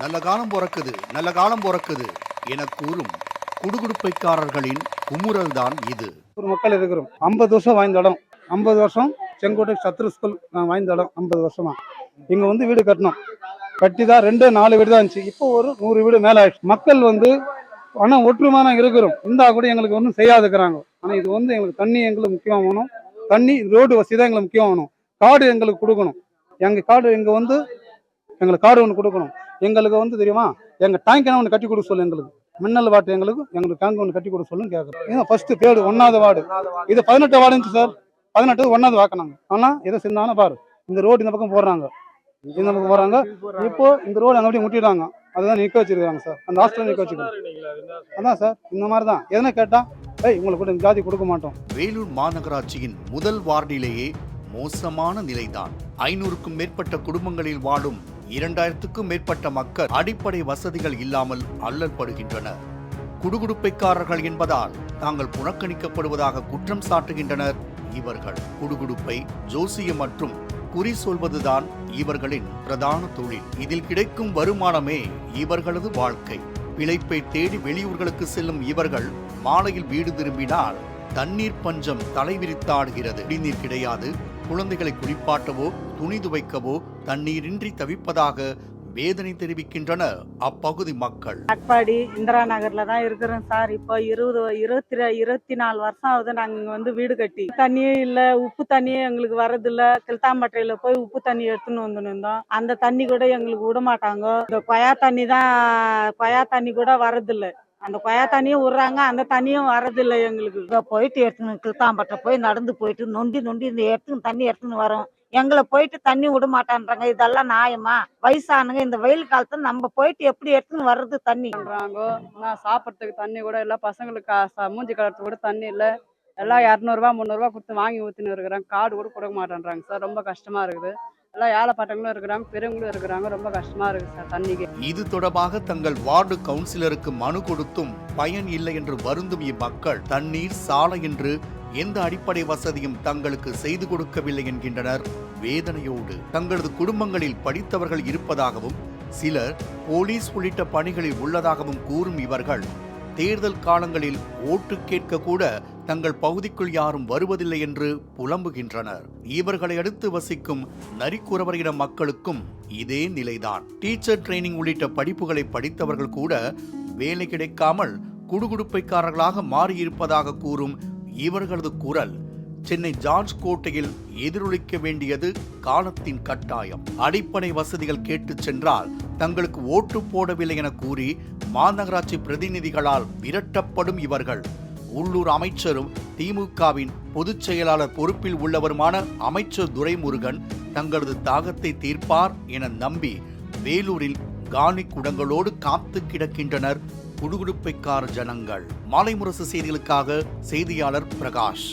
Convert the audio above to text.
நல்ல காலம் பிறக்குது நல்ல காலம் பிறக்குது என கூறும் குடுகுடுப்பைக்காரர்களின் குமுறல் தான் இது. ஒரு மக்கள் இருக்கிறோம். ஐம்பது வருஷம் வாய்ந்த இடம். ஐம்பது வருஷம் செங்கோட்டை சத்ரு ஸ்கூல் நான் வாய்ந்த இடம். ஐம்பது வருஷமா. இங்க வந்து வீடு கட்டணும் கட்டி தான் ரெண்டு நாலு வீடு தான் இருந்துச்சு. இப்போ ஒரு நூறு வீடு மேல ஆயிடுச்சு. மக்கள் வந்து ஆனால் ஒற்றுமையான இருக்கிறோம். இருந்தா கூட எங்களுக்கு ஒன்றும் செய்யாதுக்கிறாங்க ஆனால் இது வந்து எங்களுக்கு தண்ணி எங்களுக்கு முக்கியம் வேணும். தண்ணி ரோடு வசதி தான் எங்களுக்கு முக்கியம் வேணும். காடு எங்களுக்கு கொடுக்கணும். எங்கள் காடு இங்கே வந்து எங்களுக்கு கார்டு ஒன்று கொடுக்கணும். எங்களுக்கு வந்து தெரியுமா? எங்கள் டேங்க் ஒன்று கட்டி கொடுக்க சொல்லு எங்களுக்கு. மின்னல் வாட்டு எங்களுக்கு எங்களுக்கு டேங்க் ஒன்று கட்டி கொடுக்க சொல்லுன்னு கேட்குறோம் ஏன்னா ஃபர்ஸ்ட் பேடு ஒன்றாவது வார்டு இது பதினெட்டு வார்டு இருந்துச்சு சார் பதினெட்டு ஒன்றாவது வாக்கினாங்க ஆனால் எதை செஞ்சாலும் பாரு இந்த ரோடு இந்த பக்கம் போடுறாங்க. இந்த பக்கம் போடுறாங்க. இப்போ இந்த ரோடு அங்கே அப்படியே முட்டிடுறாங்க. அதுதான் நிற்க வச்சிருக்காங்க சார் அந்த ஹாஸ்டல் நிற்க வச்சிருக்காங்க. அதான் சார் இந்த மாதிரி தான் எதனா கேட்டால் ஏய் உங்களுக்கு கூட ஜாதி கொடுக்க மாட்டோம். வேலூர் மாநகராட்சியின் முதல் வார்டிலேயே மோசமான நிலைதான். ஐநூறுக்கும் மேற்பட்ட குடும்பங்களில் வாழும் இரண்டாயிரத்துக்கும் மேற்பட்ட மக்கள் அடிப்படை வசதிகள் இல்லாமல் அல்லல்படுகின்றனர் குடுகுடுப்பைக்காரர்கள் என்பதால் தாங்கள் புறக்கணிக்கப்படுவதாக குற்றம் சாட்டுகின்றனர் இவர்கள். குடுகுடுப்பை ஜோசியம் மற்றும் குறி சொல்வதுதான் இவர்களின் பிரதான தொழில். இதில் கிடைக்கும் வருமானமே இவர்களது வாழ்க்கை. பிழைப்பை தேடி வெளியூர்களுக்கு செல்லும் இவர்கள் மாலையில் வீடு திரும்பினால் தண்ணீர் பஞ்சம் தலைவிரித்தாடுகிறது. குடிநீர் கிடையாது. குழந்தைகளை குளிப்பாட்டவோ துணி துவைக்கவோ தண்ணீரின்றி தவிப்பதாக வேதனை தெரிவிக்கின்றனர் அப்பகுதி மக்கள். அட்பாடி இந்திரா நகர்ல தான் இருக்கிறோம் சார். இப்போ இருபது இருபத்தி ரெ- இருபத்தி நாலு வருஷம் ஆகுது நாங்க இங்க வந்து வீடு கட்டி. தண்ணியே இல்ல உப்பு தண்ணியே எங்களுக்கு வரதில்ல. கிழ்த்தாம்பட்டையில போய் உப்பு தண்ணி எடுத்துன்னு வந்து இருந்தோம். அந்த தண்ணி கூட எங்களுக்கு விட மாட்டாங்க. இந்த கொயா தண்ணி தான் கொயா தண்ணி கூட வரதில்ல. அந்த கொயா தண்ணியும் விடுறாங்க அந்த தண்ணியும் வரதில்லை எங்களுக்கு. இங்க போயிட்டு எடுத்துன்னு கிழ்த்தாம்பட்டை போய் நடந்து போயிட்டு நொண்டி நொண்டி இந்த எடுத்துன்னு தண்ணி எடுத்துன்னு வரோம். எங்களை போயிட்டு தண்ணி விட மாட்டான்றாங்க. இதெல்லாம் நியாயமா? வயசானவங்க இந்த வெயில் காலத்துல நம்ம போயிட்டு எப்படி எடுத்துன்னு வர்றது தண்ணி? பண்றாங்க? ஆனால் சாப்பிட்றதுக்கு தண்ணி கூட இல்லை. பசங்களுக்கு மூஞ்சி கலர்த்துக்கு கூட தண்ணி இல்லை. எல்லாம் இரநூறுவா முந்நூறுரூவா கொடுத்து வாங்கி ஊற்றின்னு இருக்கிறாங்க. கார்டு கூட கொடுக்க மாட்டேன்றாங்க. சார் ரொம்ப கஷ்டமா இருக்குது. எல்லாம் ஏழைப்பட்டவங்களும் இருக்கிறாங்க பெரியவங்களும் இருக்கிறாங்க. ரொம்ப கஷ்டமா இருக்கு சார் தண்ணிக்கு. இது தொடர்பாக தங்கள் வார்டு கவுன்சிலருக்கு மனு கொடுத்தும் பயன் இல்லை என்று வருந்தும் இம்மக்கள் தண்ணீர் சாலை என்று எந்த அடிப்படை வசதியும் தங்களுக்கு செய்து கொடுக்கவில்லை என்கின்றனர். வேதனையோடு தங்களது குடும்பங்களில் படித்தவர்கள் இருப்பதாகவும் சிலர் போலீஸ் உள்ளிட்ட பணிகளில் உள்ளதாகவும் கூறும் இவர்கள் தேர்தல் காலங்களில் ஓட்டு கேட்க கூட தங்கள் பகுதிக்குள் யாரும் வருவதில்லை என்று புலம்புகின்றனர். இவர்களை அடுத்து வசிக்கும் நரிக்குறவர் இன மக்களுக்கும் இதே நிலைதான். டீச்சர் ட்ரைனிங் உள்ளிட்ட படிப்புகளை படித்தவர்கள் கூட வேலை கிடைக்காமல் குடுகுடுப்பைக்காரர்களாக மாறியிருப்பதாக கூறும் இவர்களது குரல் சென்னை ஜார்ஜ் கோட்டையில் எதிரொலிக்க வேண்டியது காலத்தின் கட்டாயம். அடிப்படை வசதிகள் கேட்டுச் சென்றால் தங்களுக்கு ஓட்டு போடவில்லை என கூறி மாநகராட்சி பிரதிநிதிகளால் விரட்டப்படும் இவர்கள். உள்ளூர் அமைச்சரும் திமுகவின் பொதுச் செயலாளர் பொறுப்பில் உள்ளவருமான அமைச்சர் துரைமுருகன் தங்களது தாகத்தை தீர்ப்பார் என நம்பி வேலூரில் காணி குடங்களோடு காத்து கிடக்கின்றனர் குடுகுடுப்பைக்கார ஜனங்கள். மாலை முரசு செய்திகளுக்காக செய்தியாளர் பிரகாஷ்.